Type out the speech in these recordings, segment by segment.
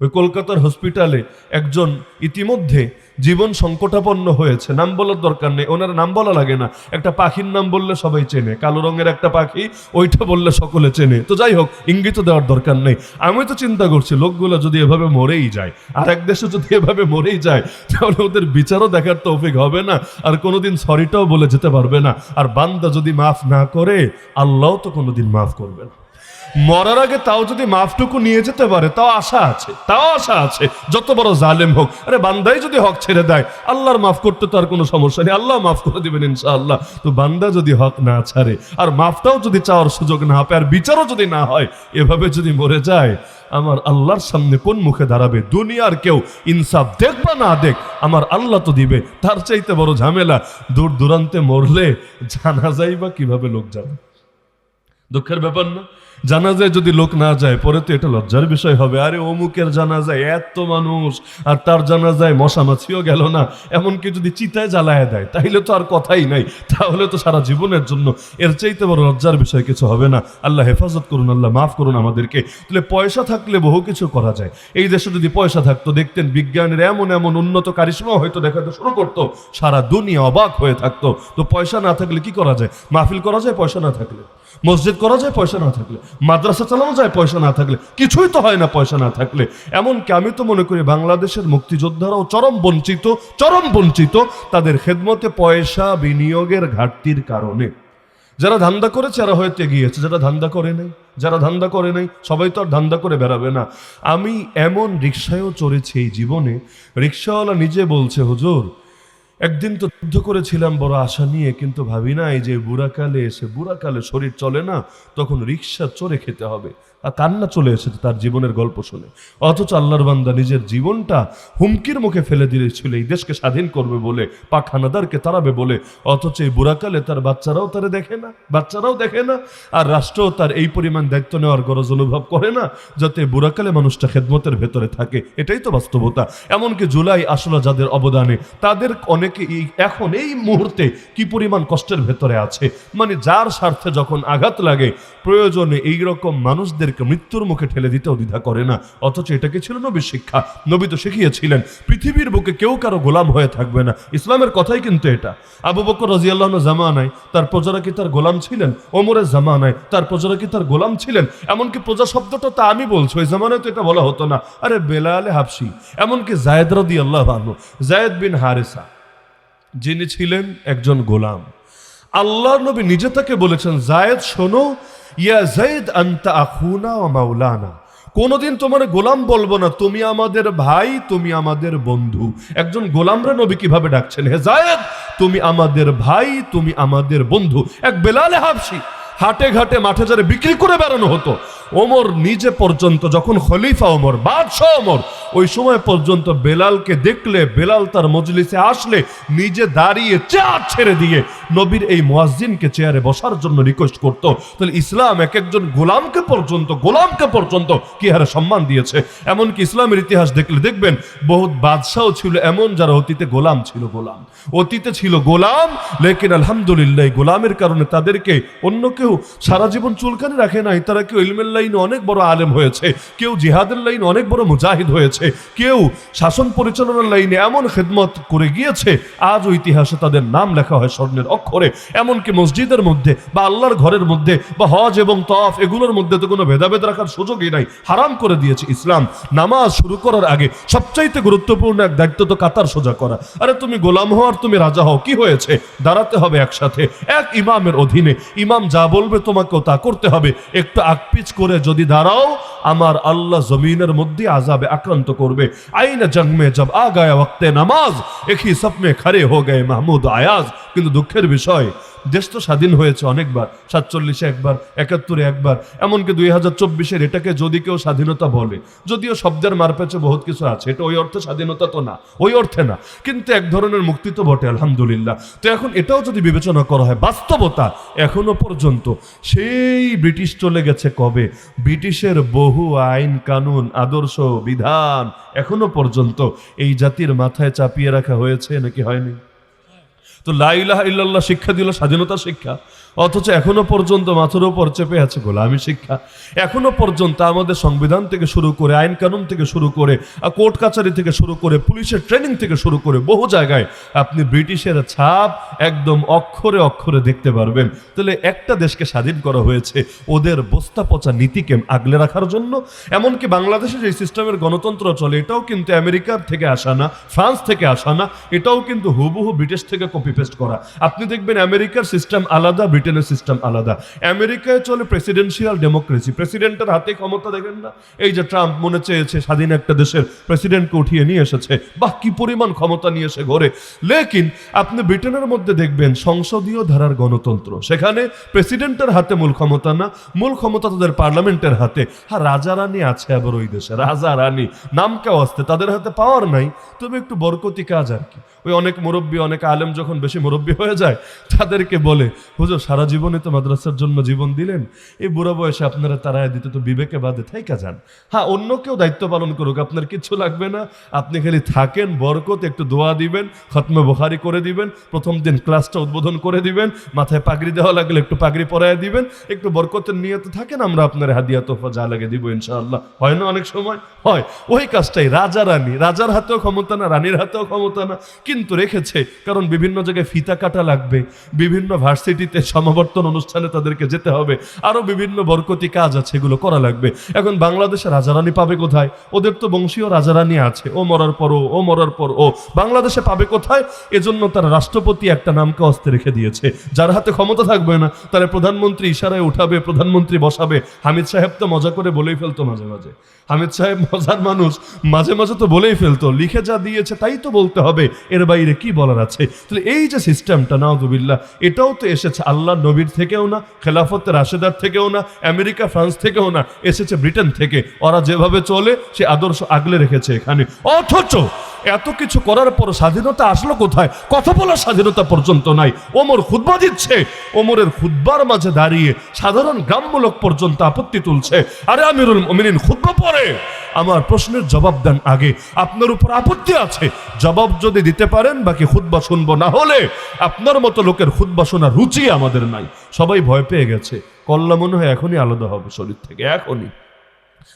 ওই কলকাতার হসপিটালে একজন ইতিমধ্যে জীবন সংকটাপন্ন হয়েছে। নাম বলার দরকার নেই। ওনার নাম বলা লাগে না। একটা পাখির নাম বললে সবাই চেনে। কালো রঙের একটা পাখি, ওইটা বললে সকলে চেনে। তো যাই হোক, ইঙ্গিত দেওয়ার দরকার নেই। আমি তো চিন্তা করছি, লোকগুলো যদি এভাবে মরেই যায়, আর এক দেশে যদি এভাবে মরেই যায়, তাহলে ওদের বিচারও দেখার তৌফিক হবে না, আর কোনোদিন সরিটাও বলে যেতে পারবে না। আর বান্দা যদি মাফ না করে, আল্লাহ তো কোনোদিন মাফ করবে না। মরার আগে তাও যদি মাফটুকু নিয়ে যেতে পারে, তাও আশা আছে, তাও আশা আছে। যত বড় জালেম হোক, আরে বান্দাই যদি হক ছেড়ে দেয়, আল্লাহর মাফ করতে তো আর কোনো সমস্যা নেই, আল্লাহ মাফ করে দিবেন ইনশাআল্লাহ। তো বান্দা যদি হক না ছাড়ে, আর মাফটাও যদি চাওয়ার সুযোগ না পায়, আর বিচারও যদি না হয়, এভাবে যদি মরে যায়, আমার আল্লাহর সামনে কোন মুখে দাঁড়াবে? দুনিয়ার কেউ ইনসাফ দেখ বা না দেখ, আমার আল্লাহ তো দিবে। তার চাইতে বড় ঝামেলা, দূর দূরান্তে মরলে জানা যায় বা কীভাবে লোক যাবে? দুঃখের ব্যাপার না। জানাজায় যদি লোক না যায়, পরে তো এটা লজ্জার বিষয় হবে। আরে অমুকের জানাজায় এত মানুষ, আর তার জানাজায় মশামাছিও গেল না, এমনকি যদি চিতায় জ্বালায় দেয়, তাইলে তো আর কথাই নাই। তাহলে তো সারা জীবনের জন্য এর চাইতে বড় লজ্জার বিষয় কিছু হবে না। আল্লাহ হেফাজত করুন, আল্লাহ মাফ করুন আমাদেরকে। তাহলে পয়সা থাকলে বহু কিছু করা যায়। এই দেশে যদি পয়সা থাকতো, দেখতেন বিজ্ঞানের এমন এমন উন্নত কারিশ্মা হয়তো দেখাতে শুরু করতো। সারা দুনিয়া অবাক হয়ে থাকতো। তো পয়সা না থাকলে কি করা যায়? মাহফিল করা যায়, পয়সা না থাকলে? মসজিদ করা যায়, পয়সা না থাকলে? মাদ্রাসা চালানো যায় পয়সা না থাকলে? কিছুই তো হয় না পয়সা না থাকলে। এমনকি আমি তো মনে করি বাংলাদেশের মুক্তিযোদ্ধারাও চরম বঞ্চিত চরম বঞ্চিত তাদের খেদমতে পয়সা বিনিয়োগের ঘাটতির কারণে। যারা ধান্দা করেছে, এরা হয়তো এগিয়েছে যারা ধান্দা করে নাই, যারা ধান্দা করে নাই, সবাই তো আর ধান্দা করে বেড়াবে না। আমি এমন রিক্সায়ও চড়েছি এই জীবনে। রিক্সাওয়ালা নিজে বলছে, হুজুর একদিন তো যুদ্ধ করেছিলাম বড় আশা নিয়ে, কিন্তু ভাবি না এই যে বুড়াকালে এসে, বুড়াকালে শরীর চলে না, তখন রিক্সা চড়ে খেতে হবে। আর কান্না চলে এসেছে তার জীবনের গল্প শুনে। অথচ আল্লাহর বান্দা নিজের জীবনটা হুমকির মুখে ফেলে দিয়েছিল, এই দেশকে স্বাধীন করবে বলে পাক হানাদারকে তাড়াবে বলে। অথচ এই বুড়াকালে তার বাচ্চারাও তারে দেখে না, বাচ্চারাও দেখে না। আর রাষ্ট্রও তার এই পরিমাণ দায়িত্ব নেওয়ার গরজ অনুভব করে না, যাতে বুড়াকালে মানুষটা খেদমতের ভেতরে থাকে। এটাই তো বাস্তবতা। এমনকি জুলাই আসলে যাদের অবদানে, তাদের অনেকে এই- এখন এই মুহূর্তে কি পরিমাণ কষ্টের ভেতরে আছে? মানে যার স্বার্থে যখন আঘাত লাগে, প্রয়োজনে এই রকম মানুষদেরকে মৃত্যুর মুখে ঠেলে দিতেও দ্বিধা করে না। অথচ এটাকে ছিল নবীর শিক্ষা? নবী তো শিখিয়েছিলেন, পৃথিবীর বুকে কেউ কারও গোলাম হয়ে থাকবে না। ইসলামের কথাই কিন্তু এটা। আবু বকর রাজিয়াল্লাহ জামানায় তার প্রজারা কি তার গোলাম ছিলেন? ওমরের জামানায় তার প্রজারা কি তার গোলাম ছিলেন? এমনকি প্রজা শব্দটা তা আমি বলছি, ওই জামানায় তো এটা বলা হতো না। আরে বেলালে হাফসি এমনকি জায়দ রদি আল্লাহ জায়দ বিন হারেসা যিনি ছিলেন একজন গোলাম। আল্লাহ নবী নিজে তাকে বলেছেন, জায়েদ, শোনো, ইয়া জায়েদ আন্তা আখুনা ও মাওলানা। কোনোদিন তোমার গোলাম বলব না, তুমি আমাদের ভাই, তুমি আমাদের বন্ধু। একজন গোলামরা নবী কীভাবে ডাকছেন? হে জায়েদ, তুমি আমাদের ভাই, তুমি আমাদের বন্ধু। এক বেলালে হাফসি, হাটে ঘাটে মাঠে যারে বিক্রি করে বেড়ানো হতো। ওমর নিজে পর্যন্ত, যখন খলিফা ওমর, বাদশাহ ওমর, ওই সময় পর্যন্ত বেলালকে দেখলে, বেলাল তার মজলিসে আসলে, নিজে দাঁড়িয়ে চেয়ার ছেড়ে দিয়ে নবীর এই মুয়াজ্জিনকে চেয়ারে বসার জন্য রিকোয়েস্ট করত। তাহলে ইসলাম এক একজন গোলামকে পর্যন্ত গোলামকে পর্যন্ত কি হারে সম্মান দিয়েছে? এমনকি ইসলামের ইতিহাস দেখলে দেখবেন, বহুত বাদশাও ছিল এমন যারা অতীতে গোলাম ছিল গোলাম। অতীতে ছিল গোলাম, লেকিন আলহামদুলিল্লাহ গোলামের কারণে তাদেরকে অন্য কেউ সারা জীবন চুলকানি রাখে নাই, তারা কেউ ইলমের লাইনে অনেক বড় আলেম হয়েছে, কেউ জিহাদের লাইনে অনেক বড় মুজাহিদ হয়েছে, কেউ শাসন পরিচালনার লাইনে এমন খেদমত করে গিয়েছে আজও ইতিহাসে তাদের নাম লেখা হয় স্বর্ণের অক্ষরে, এমনকি মসজিদের মধ্যে বা আল্লাহর ঘরের মধ্যে বা হজ এবং তফ এগুলোর মধ্যে তো কোনো ভেদাভেদ রাখার সুযোগই নাই, হারাম করে দিয়েছে ইসলাম। নামাজ শুরু করার আগে সবচাইতে গুরুত্বপূর্ণ এক দায়িত্ব তো কাতার সোজা করা। আরে তুমি গোলাম হও আর তুমি রাজা হও, কি হয়েছে? দাঁড়াতে হবে একসাথে, এক ইমামের অধীনে, ইমাম যা বলবে তোমাকেও তা করতে হবে, একটু আকপিচ করে যদি দাঁড়াও, আমার আল্লাহ জমিনের মধ্যে আজাবে আক্রান্ত করবে। আইনা জঙ্গে মে জব আ গায়া নামাজ একই সপমে খড়ে হো গে মাহমুদ আয়াজ। কিন্তু দুঃখের বিষয় দেশ তো স্বাধীন হয়েছে অনেকবার, সাতচল্লিশে একবার, একাত্তরে একবার, এমনকি দুই হাজার চব্বিশের এটাকে যদি কেউ স্বাধীনতা বলে, যদিও শব্দের মারপেছে বহুত কিছু আছে, এটা ওই অর্থে স্বাধীনতা তো না, ওই অর্থে না, কিন্তু এক ধরনের মুক্তি তো বটে, আলহামদুলিল্লাহ। তো এখন এটাও যদি বিবেচনা করা হয়, বাস্তবতা এখনও পর্যন্ত, সেই ব্রিটিশ চলে গেছে কবে? ব্রিটিশের বহু আইন, কানুন, আদর্শ, বিধান এখনও পর্যন্ত এই জাতির মাথায় চাপিয়ে রাখা হয়েছে নাকি হয়নি? তো লাইলাহ ইল্লাল্লাহ শিক্ষা দিল স্বাধীনতা শিক্ষা। অথচ এখনও পর্যন্ত মাথার উপর চেপে আছে গোলামি শিক্ষা। এখনও পর্যন্ত আমাদের সংবিধান থেকে শুরু করে, আইন কানুন থেকে শুরু করে কোর্ট কাছারি থেকে শুরু করে, পুলিশের ট্রেনিং থেকে শুরু করে বহু জায়গায় আপনি ব্রিটিশের ছাপ একদম অক্ষরে অক্ষরে দেখতে পারবেন। তাহলে একটা দেশকে স্বাধীন করা হয়েছে ওদের বস্তা পচা নীতিকে আগলে রাখার জন্য। এমনকি বাংলাদেশে যে সিস্টেমের গণতন্ত্র চলে, এটাও কিন্তু আমেরিকার থেকে আসা না, ফ্রান্স থেকে আসা না, এটাও কিন্তু হুবহু ব্রিটিশ থেকে কপি পেস্ট করা। আপনি দেখবেন আমেরিকার সিস্টেম আলাদা ব্রিটেনের সিস্টেম আলাদা। আমেরিকায় চলে প্রেসিডেন্সিয়াল ডেমোক্রেসি। প্রেসিডেন্টের হাতে ক্ষমতা দেখেন না? এই যে ট্রাম্প মনে চেয়েছে স্বাধীন একটা দেশের প্রেসিডেন্টকে উঠিয়ে নিয়ে এসেছে। বাহ, কি পরিমাণ ক্ষমতা নিয়ে এসে ঘরে। লেকিন আপনি ব্রিটেনের মধ্যে দেখবেন সংসদীয় ধারার গণতন্ত্র। সেখানে প্রেসিডেন্টের হাতে মূল ক্ষমতা না, মূল ক্ষমতা তাদের পার্লামেন্টের হাতে। হ্যাঁ রাজা রানী আছে আবার ওই দেশে, রাজা রানী। নাম কেউ আসতে তাদের হাতে পাওয়ার নাই। তবে একটু বরকতি কাজ আর কি। ওই অনেক মুরব্বী, অনেক আলেম যখন বেশি মুরব্বী হয়ে যায়, তাদেরকে বলে, হুজুর সারা জীবনে তো মাদ্রাসার জন্য জীবন দিলেন। এই বুড়ো বয়সে আপনারা তারায় দিতে তো বিবেকে বাদে থাইকা যান। হ্যাঁ অন্য কেউ দায়িত্ব পালন করুক, আপনার কিচ্ছু লাগবে না। আপনি খালি থাকেন, বরকত, একটু দোয়া দিবেন, খতমে বোখারি করে দিবেন, প্রথম দিন ক্লাসটা উদ্বোধন করে দিবেন, মাথায় পাগড়ি দেওয়া লাগলে একটু পাগড়ি পরায় দিবেন, একটু বরকতের নিয়তে থাকেন, আমরা আপনার হাদিয়া তোফা যা লাগে দিব ইনশাআল্লাহ। হয় না অনেক সময়? হয়। ওই কাজটাই, রাজা রানী, রাজার হাতেও ক্ষমতা না, রানীর হাতেও ক্ষমতা না, কিন্তু রেখেছে, কারণ বিভিন্ন জায়গায় ফিতা কাটা লাগবে, বিভিন্ন ভার্সিটিতে সমাবর্তন অনুষ্ঠানে তাদেরকে যেতে হবে। আরও বিভিন্ন বরকতি কাজ আছে এগুলো করা লাগবে। এখন বাংলাদেশে রাজারানী পাবে কোথায়? ওদের তো বংশীয় রাজারানী আছে। ও মরার পর ও, মরার পর ও বাংলাদেশে পাবে কোথায়? এজন্য তারা রাষ্ট্রপতি একটা নামকে অস্তে রেখে দিয়েছে। যার হাতে ক্ষমতা থাকবে না তারা প্রধানমন্ত্রী ইশারায় উঠাবে প্রধানমন্ত্রী বসাবে। হামিদ সাহেব তো মজা করে বলেই ফেলতো মাঝে মাঝে। হামিদ সাহেব মজার মানুষ মাঝে মাঝে তো বলেই ফেলতো লিখে যা দিয়েছে তাই তো বলতে হবে এর বাইরে কি বলার আছে? তাহলে এই যে সিস্টেমটা নাউদুবিল্লাহ এটাও তো এসেছে আল্লাহ নবীর থেকেও না, খেলাফত রাশেদার থেকেও না, আমেরিকা, ফ্রান্স থেকেও না, এসেছে ব্রিটেন থেকে। ওরা যেভাবে চলে, সে আদর্শ আগলে রেখেছে এখানে। অথচ এত কিছু করার পর স্বাধীনতা আসলো কোথায়? কথা বলার স্বাধীনতা পর্যন্ত নাই। ওমর খুদ্া দিচ্ছে। ওমরের খুদ্বার মাঝে দাঁড়িয়ে সাধারণ গ্রাম্য পর্যন্ত আপত্তি তুলছে। আরে আমিরুল মমিনিন খুদ্া পরে। আমার প্রশ্নের জবাব দেন আগে। আপনার উপর আপত্তি আছে। জবাব যদি দিতে পারেন, বাকি খুদ্া শুনব। না হলে আপনার মতো লোকের খুদ্া শোনার রুচি আমাদের নাই। সবাই ভয় পেয়ে গেছে। কল্লা মনে হয় এখনই আলাদা হবে শরীর থেকে, এখনই।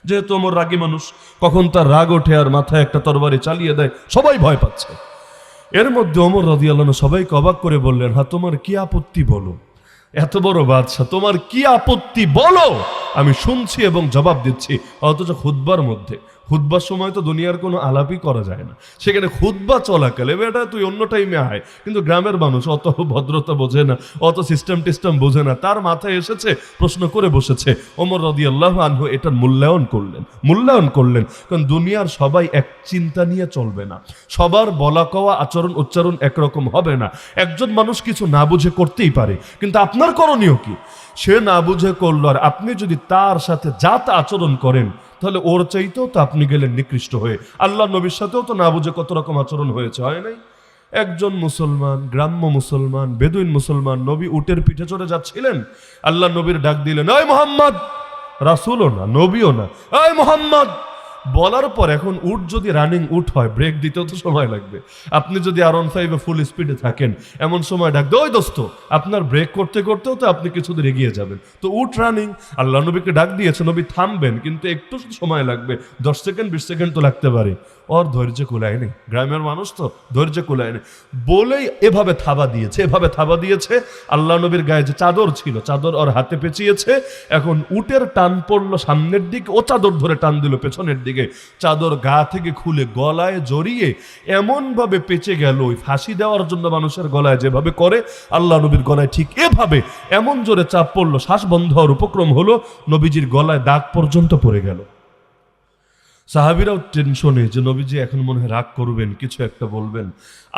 যেহেতু আমার রাগী মানুষ, কখন তার রাগ ওঠে আর মাথায় একটা তরবারি চালিয়ে দেয়, সবাই ভয় পাচ্ছে। এর মধ্যে ওমর রাজি আল্লাহ সবাইকে অবাক করে বললেন হ্যাঁ তোমার কি আপত্তি বলো? এত বড় বাদশাহ, তোমার কি আপত্তি? বলো! আমি শুনছি এবং জবাব দিচ্ছি, অথচ খুদবার মধ্যে। খুদ্বার সময় তো দুনিয়ার কোনো আলাপই করা যায় না। সেখানে খুদ্বা চলাকালে, বেটা তুই অন্য টাইমে আয়। কিন্তু গ্রামের মানুষ অত ভদ্রতা বোঝে না, অত সিস্টেম টিস্টেম বোঝে না। তার মাথায় এসেছে, প্রশ্ন করে বসেছে, ওমর রদি আল্লাহ আনহু এটার মূল্যায়ন করলেন। মূল্যায়ন করলেন, কারণ দুনিয়ার সবাই এক চিন্তা নিয়ে চলবে না। সবার বলা কওয়া, আচরণ উচ্চারণ একরকম হবে না। একজন মানুষ কিছু না বুঝে করতেই পারে, কিন্তু আপনার করণীয় কি? সে না বুঝে করল, আর আপনি যদি তার সাথে জাত আচরণ করেন তাহলে ওর চাইতেও তো আপনি গেলেন নিকৃষ্ট হয়ে। আল্লাহ নবীর সাথেও তো না বুঝে কত রকম আচরণ হয়েছে, হয় নাই? একজন মুসলমান, গ্রাম্য মুসলমান, বেদুইন মুসলমান নবী উটের পিঠে চড়ে যাচ্ছিলেন। আল্লাহ নবীর ডাক দিলেন, ওই মোহাম্মদ! রাসুলও না, নবীও না, ওই মোহাম্মদ! বলার পর এখন উঠ যদি রানিং উঠ হয় ব্রেক দিতেও তো সময় লাগবে। আপনি যদি আর অন ফাইভে ফুল স্পিডে থাকেন, এমন সময় ডাকবে ওই দোস্ত, আপনার ব্রেক করতে করতেও তো আপনি কিছুদিন এগিয়ে যাবেন। তো উট রানিং আল্লাহ নবীকে ডাক দিয়েছে, নবী থামবেন, কিন্তু একটু সময় লাগবে, দশ সেকেন্ড বিশ সেকেন্ড তো লাগতে পারে। ওর ধৈর্য কুলায় নেই গ্রামের মানুষ তো ধৈর্য কুলায় নেই বলেই এভাবে থাবা দিয়েছে, এভাবে থাবা দিয়েছে। আল্লাহ নবীর গায়ে যে চাদর ছিল, চাদর ওর হাতে পেঁচিয়েছে। এখন উটের টান পড়ল সামনের দিকে, ও চাদর ধরে টান দিল পেছনের দিকে। চাদর গা থেকে খুলে গলায় জড়িয়ে এমনভাবে পেঁচে গেল, ওই ফাঁসি দেওয়ার জন্য মানুষের গলায় যেভাবে করে, আল্লাহ নবীর গলায় ঠিক এভাবে এমন জোরে চাপ পড়ল শ্বাস বন্ধ হওয়ার উপক্রম হলো, নবীজির গলায় দাগ পর্যন্ত পড়ে গেল। সাহাবিরাও টেনশনে যে নবীজি এখন মনে হয় রাগ করবেন, কিছু একটা বলবেন।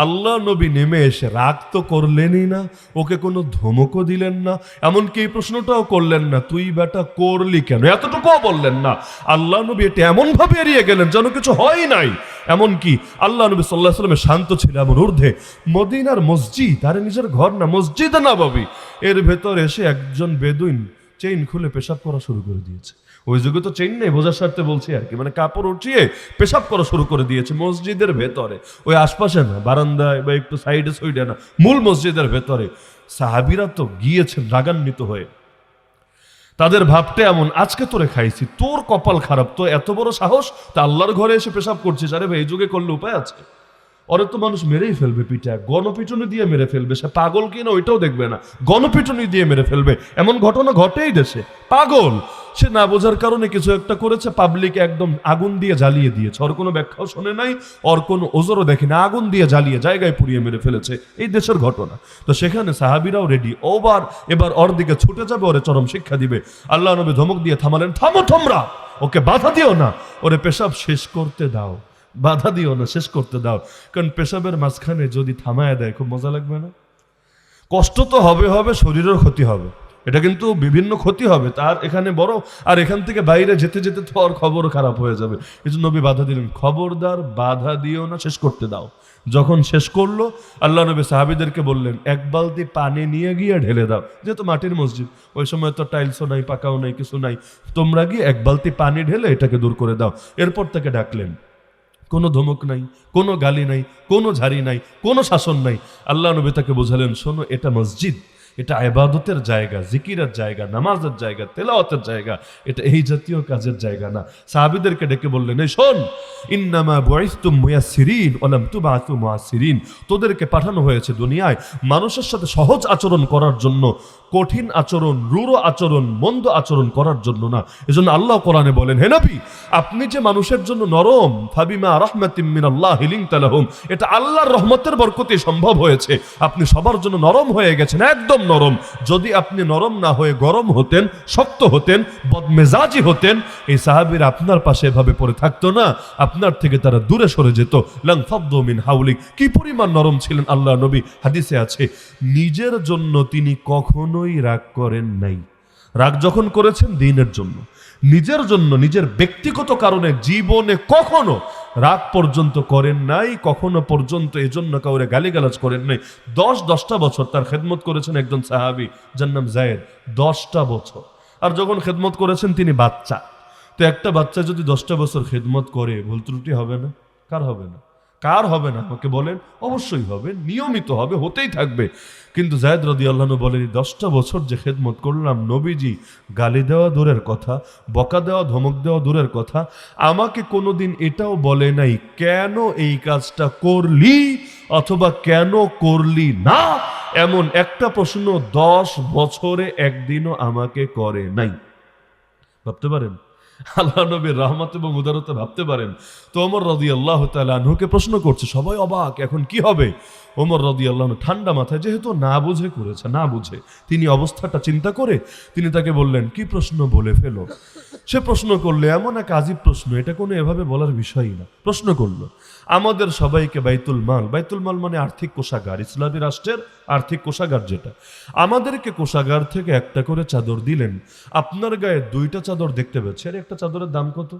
আল্লাহ নবী নেমে এসে রাগ তো করলেনই না, ওকে কোনো ধমকও দিলেন না, এমনকি এই প্রশ্নটাও করলেন না, তুই বেটা করলি কেন? এতটুকুও বললেন না। আল্লাহ নবী এটা এমনভাবে এড়িয়ে গেলেন যেন কিছু হয় নাই। এমনকি আল্লাহ নবী সাল্লাহ সাল্লামের শান্ত ছিল এমন ঊর্ধ্বে, মদিনার মসজিদ, আরে নিজের ঘর না, মসজিদ না বাবি, এর ভেতর এসে একজন বেদুইন চেইন খুলে পেশাব করা শুরু করে দিয়েছে। ওই যুগে তো চেন নেই, বোঝার স্বার্থে বলছি আর কি। মানে কাপড় উঠিয়ে পেশাব করা শুরু করে দিয়েছে মসজিদের ভেতরে। ওই আশপাশে না, বারান্দায় বা একটু সাইডে সাইডে না, মূল মসজিদের ভেতরে। সাহাবিরা তো গিয়েছেন রাগান্বিত হয়ে। তাদের ভাবতে এমন, আজকে তোরে খাইছি, তোর কপাল খারাপ, তো এত বড় সাহস, তা আল্লাহর ঘরে এসে পেশাব করছিস। আরে ভাই, এই যুগে করলে উপায় আছে? অরে তো মানুষ মেরেই ফেলবে পিঠা, গণপিটুনি দিয়ে মেরে ফেলবে। সে পাগল কিনা ওইটাও দেখবে না। গণপিটুনি দিয়ে মেরে ফেলবে। এমন ঘটনা ঘটেই দেশে। পাগল! সে না বোঝার কারণে কিছু একটা করেছে পাবলিক একদম আগুন দিয়ে জ্বালিয়ে দিয়েছে। ওর কোনো ব্যাখ্যাও শোনে নাই, ওর কোনো ওজোরও দেখে না। আগুন দিয়ে জ্বালিয়ে জায়গায় পুড়িয়ে মেরে ফেলেছে। এই দেশের ঘটনা। তো সেখানে সাহাবিরাও রেডি ওবার, এবার ওর দিকে ছুটে যাবে, ওরে চরম শিক্ষা দিবে। আল্লাহ নবী ধমক দিয়ে থামালেন, থামো তোমরা! ওকে বাধা দিও না। ওরে পেশাব শেষ করতে দাও। বাধা দিও না, শেষ করতে দাও। কারণ পেশাবের মাঝখানে যদি থামায় দেয়, খুব মজা লাগবে না? কষ্ট তো হবে হবে, শরীরের ক্ষতি হবে। এটা কিন্তু বিভিন্ন ক্ষতি হবে। তার এখানে বড়, আর এখান থেকে বাইরে যেতে যেতে তো আর খবর খারাপ হয়ে যাবে। এই নবী বাধা দিলেন, খবরদার বাধা দিও না, শেষ করতে দাও। যখন শেষ করল, আল্লাহ নবী সাহাবিদেরকে বললেন, এক বালতি পানি নিয়ে গিয়ে ঢেলে দাও। যেহেতু মাটির মসজিদ, ওই সময় তো টাইলসও নাই, পাকাও নাই, কিছু নাই। তোমরা গিয়ে এক বালতি পানি ঢেলে এটাকে দূর করে দাও। এরপর তাকে ডাকলেন, কোনো ধমক নাই, কোনো গালি নাই, কোনো ঝাড়ি নাই, কোনো শাসন নাই। আল্লাহ নবী তাকে বোঝালেন, শোনো, এটা মসজিদ এটা আবাদতের জায়গা, জিকিরের জায়গা, নামাজের জায়গা, তেলাওয়াতের জায়গা, এটা এই জাতীয় কাজের জায়গা না। সাহাবিদেরকে ডেকে বললেন, এই শোন, ইন্নামা বয়স্তুম মুয়াসিরিন ওলাম তুবাতু মুয়াসিরিন তোদেরকে পাঠানো হয়েছে দুনিয়ায় মানুষের সাথে সহজ আচরণ করার জন্য, কঠিন আচরণ, রূঢ় আচরণ, মন্দ আচরণ করার জন্য না। এজন্য আল্লাহ কোরআনে বলেন, হে নবী, আপনি যে মানুষের জন্য নরম, ফাবিমা রাহমাতিম আল্লাহ হিলিং তালাহুম এটা আল্লাহর রহমতের বরকতে সম্ভব হয়েছে। আপনি সবার জন্য নরম হয়ে গেছেন, একদম নরম। যদি আপনি নরম না হয়ে গরম হতেন, শক্ত হতেন, বদমেজাজি হতেন, এই সাহাবির আপনার পাশে এভাবে পড়ে থাকতো না। আপনার থেকে তারা দূরে সরে যেত। লাং ফাদ্দু মিন হাউলিক। কি পরিমাণ নরম ছিলেন আল্লাহ নবী? হাদিসে আছে, নিজের জন্য তিনি কখনোই রাগ করেন নাই। রাগ যখন করেছেন দিনের জন্য। নিজের জন্য, নিজের ব্যক্তিগত কারণে জীবনে কখনো রাগ পর্যন্ত করেন নাই, কখনো পর্যন্ত এজন্য কাউরে গালিগালাজ করেন নাই। দশ, দশটা বছর তার খেদমত করেছেন একজন সাহাবি, যার নাম জায়েদ। দশটা বছর। আর যখন খেদমত করেছেন, তিনি বাচ্চা। তো একটা বাচ্চা যদি দশটা বছর খেদমত করে, ভুল ত্রুটি হবে না? কার হবে না? কার হবে না? আমাকে বলেন, অবশ্যই হবে, নিয়মিত হবে, হতেই থাকবে। কিন্তু জায়দ রদি আল্লাহ বলেন দশটা বছর যে খেদমত করলাম, নবীজি গালি দেওয়া দূরের কথা, বকা দেওয়া, ধমক দেওয়া দূরের কথা, আমাকে কোনোদিন এটাও বলে নাই, কেন এই কাজটা করলি অথবা কেন করলি না? এমন একটা প্রশ্ন দশ বছরে একদিনও আমাকে করে নাই। ভাবতে পারেন আল্লাহ নবীর রহমত এবং উদারতা ভাবতে পারেন। তো ওমর রদি আল্লাহ তালুকে প্রশ্ন করছে, সবাই অবাক, এখন কি হবে? ওমর রদি আল্লাহ ঠান্ডা মাথায়, যেহেতু না বুঝে করেছে, না বুঝে, তিনি অবস্থাটা চিন্তা করে তিনি তাকে বললেন, কি প্রশ্ন বলে ফেলো? সে প্রশ্ন করলে, এমন এক আজীব প্রশ্ন, এটা কোনো এভাবে বলার বিষয়ই না। প্রশ্ন করল আমাদের সবাইকে বাইতুল মাল। বাইতুল মাল মানে আর্থিক কোষাগার, ইসলামী রাষ্ট্রের আর্থিক কোষাগার যেটা। আমাদেরকে কোষাগার থেকে একটা করে চাদর দিলেন। আপনার গায়ে দুইটা চাদর দেখতে পাচ্ছি আর একটা চাদরের দাম কত?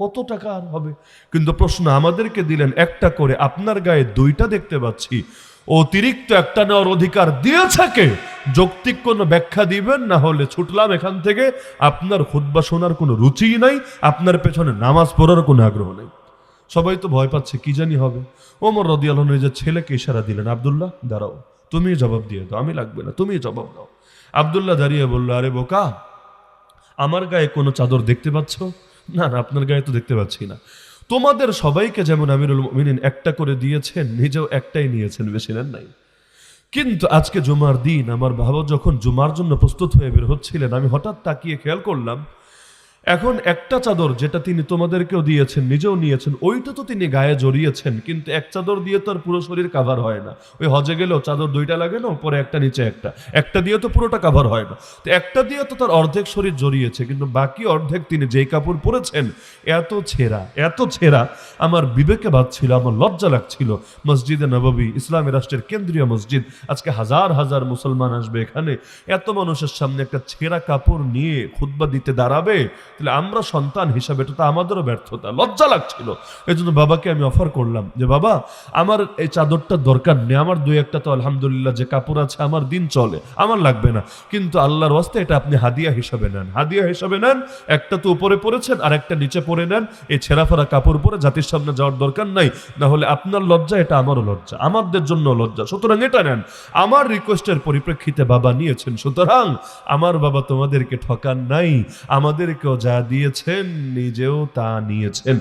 কত টাকা আর হবে? কিন্তু প্রশ্ন, আমাদেরকে দিলেন একটা করে। আপনার গায়ে দুইটা দেখতে পাচ্ছি। অতিরিক্ত একটা নেওয়ার অধিকার দিয়েছে কে? যৌক্তিক কোনো ব্যাখ্যা দিবেন? না হলে ছুটলাম এখান থেকে। আপনার খুদ্া শোনার কোনো রুচিই নাই। আপনার পেছনে নামাজ পড়ার কোনো আগ্রহ নেই। সবাই তো ভয় পাচ্ছে, কি জানি হবে। ওমর রদি আল্লাহ নিজের ছেলেকে ইশারা দিলেন, আবদুল্লাহ, দাঁড়াও তুমি জবাব দিয়ে দাও, আমি লাগবে না তুমি জবাব দাও। আবদুল্লাহ দাঁড়িয়ে বলল, আরে বোকা, আমার গায়ে কোনো চাদর দেখতে পাচ্ছ? না না, আপনার গায়ে তো দেখতে পাচ্ছি না। তোমাদের সবাইকে যেমন আমিরুল মিনিন একটা করে দিয়েছেন, নিজেও একটাই নিয়েছেন, বেশি নেন নাই। কিন্তু আজকে জুমার দিন, আমার বাবা যখন জুমার জন্য প্রস্তুত হয়ে বের হচ্ছিলেন, আমি হঠাৎ তাকিয়ে খেয়াল করলাম এখন একটা চাদর যেটা তিনি তোমাদেরকেও দিয়েছেন, নিজেও নিয়েছেন, ওইটা তো তিনি গায়ে জড়িয়েছেন, কিন্তু এক চাদর দিয়ে তো আর পুরো শরীর কাভার হয় না। ওই হজে গেলেও চাদর দুইটা লাগে না, উপরে একটা, নিচে একটা। একটা দিয়ে তো পুরোটা কাভার হয় না। তো একটা দিয়ে তো তার অর্ধেক শরীর জড়িয়েছে, কিন্তু বাকি অর্ধেক তিনি যেই কাপড় পরেছেন, এত ছেঁড়া এত ছেঁড়া। আমার বিবেকে বাঁধছিল আমার লজ্জা লাগছিল। মসজিদে নববী, ইসলামী রাষ্ট্রের কেন্দ্রীয় মসজিদ, আজকে হাজার হাজার মুসলমান আসবে এখানে। এত মানুষের সামনে একটা ছেঁড়া কাপড় নিয়ে খুতবা দিতে দাঁড়াবে তাহলে আমরা সন্তান হিসাবে এটা তো আমাদেরও ব্যর্থতা। লজ্জা লাগছিল। এই জন্য বাবাকে আমি অফার করলাম যে, বাবা, আমার এই চাদরটার দরকার নেই। আমার দুই একটা তো আলহামদুলিল্লাহ যে কাপড় আছে, আমার দিন চলে। আমার লাগবে না। কিন্তু আল্লাহর ওয়াস্তে এটা আপনি হাদিয়া হিসাবে নেন। হাদিয়া হিসাবে নেন, একটা তো উপরে পড়েছেন, আর একটা নিচে পরে নেন। এই ছেঁড়াফেরা কাপড় পরে জাতির সামনে যাওয়ার দরকার নাই। না হলে আপনার লজ্জা, এটা আমারও লজ্জা। আমাদের জন্য লজ্জা। সুতরাং এটা নেন। আমার রিকোয়েস্টের পরিপ্রেক্ষিতে বাবা নিয়েছেন, সুতরাং আমার বাবা তোমাদেরকে ঠকান নাই। আমাদেরকেও যা দিয়েছেন নিজেও তা নিয়েছেন।